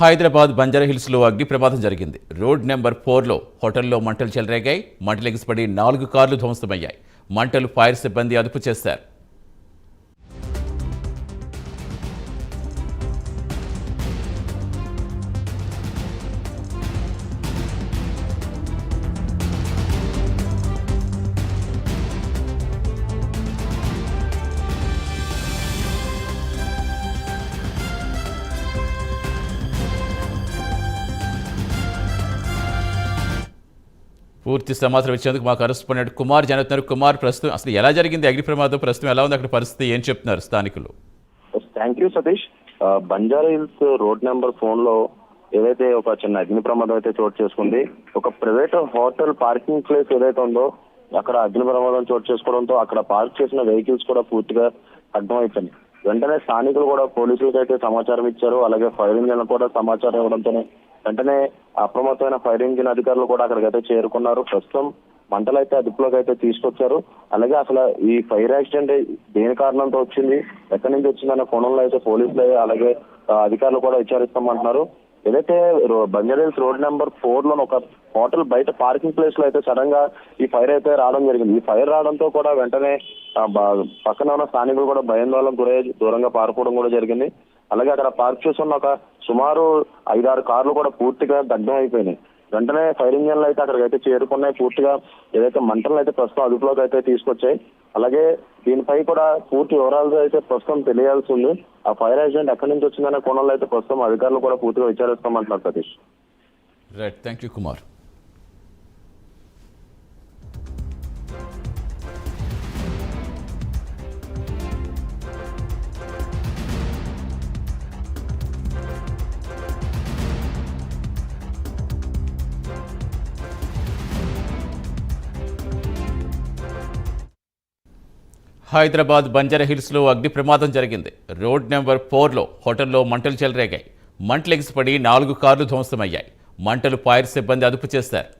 హైదరాబాద్ బంజారాహిల్స్లో అగ్ని ప్రమాదం జరిగింది. రోడ్ నెంబర్ ఫోర్లో హోటల్లో మంటలు చెలరేగాయి. మంటలు ఎగిసిపడి నాలుగు కార్లు ధ్వంసమయ్యాయి. మంటలు ఫైర్ సిబ్బంది అదుపు చేశారు. పూర్తి సమాచారం ఇచ్చేందుకు మా కరెస్పాండెంట్ కుమార్ జనతున్నారు కుమార్ ప్రస్తుతం అసలు ఎలా జరిగింది? అగ్ని ప్రమాదం ప్రస్తుతం ఎలా ఉంది? అక్కడ పరిస్థితి ఏం చెప్తున్నారు స్థానికులు? Thank you Satish Banjara hills road number ఫోన్లో ఏదైతే ఒక చిన్న అగ్ని ప్రమాదం అయితే చోటు చేసుకుంది ఒక ప్రైవేట్ హోటల్ పార్కింగ్ ప్లేస్ ఏదైతే ఉందో అక్కడ అగ్ని ప్రమాదం చోటు చేసుకోవడంతో అక్కడ పార్క్ చేసిన వెహికల్స్ కూడా పూర్తిగా అర్థమైపోయింది వెంటనే స్థానికులు కూడా పోలీసులకు అయితే సమాచారం ఇచ్చారు. అలాగే ఫైర్ ఇంజిన్ కూడా సమాచారం ఇవ్వడంతోనే వెంటనే అప్రమత్తమైన ఫైర్ ఇంజిన్ అధికారులు కూడా అక్కడికైతే చేరుకున్నారు. ప్రస్తుతం మంటలు అయితే అదుపులోకి అయితే తీసుకొచ్చారు. అలాగే అసలు ఈ ఫైర్ యాక్సిడెంట్ దేని కారణంతో వచ్చింది? ఎక్కడి నుంచి వచ్చిందనే కోణంలో అయితే పోలీసులు అలాగే అధికారులు కూడా విచారిస్తామంటున్నారు ఏదైతే బంజారీల్స్ రోడ్ నెంబర్ ఫోర్లో ఒక హోటల్ బయట పార్కింగ్ ప్లేస్లో అయితే సడన్గా ఈ ఫైర్ అయితే రావడం జరిగింది. ఈ ఫైర్ రావడంతో కూడా వెంటనే పక్కన ఉన్న స్థానికులు కూడా భయాందోళన గురై దూరంగా పారిపోవడం కూడా జరిగింది. అలాగే అక్కడ పార్క్ చేస్తున్న ఒక సుమారు ఐదారు కార్లు కూడా పూర్తిగా దగ్ధం అయిపోయినాయి. వెంటనే ఫైర్ ఇంజన్లు అయితే అక్కడికి అయితే చేరుకున్నాయి. పూర్తిగా ఏదైతే మంటలు అయితే ప్రస్తుతం అదుపులోకి అయితే తీసుకొచ్చాయి. అలాగే దీనిపై కూడా పూర్తి వివరాలు అయితే ప్రస్తుతం తెలియాల్సి ఉంది. ఆ ఫైర్ యాక్సిడెంట్ ఎక్కడి నుంచి వచ్చిందనే కోణంలో అయితే ప్రస్తుతం అధికారులు కూడా పూర్తిగా విచారిస్తామంటున్నారు Satish. Right thank you Kumar Hyderabad బంజారాహిల్స్లో అగ్ని ప్రమాదం జరిగింది. రోడ్ నెంబర్ ఫోర్లో హోటల్లో మంటలు చెలరేగాయి. మంటలు ఎగిసిపడి నాలుగు కార్లు ధ్వంసమయ్యాయి. మంటలు ఫైర్ సిబ్బంది అదుపు చేశారు.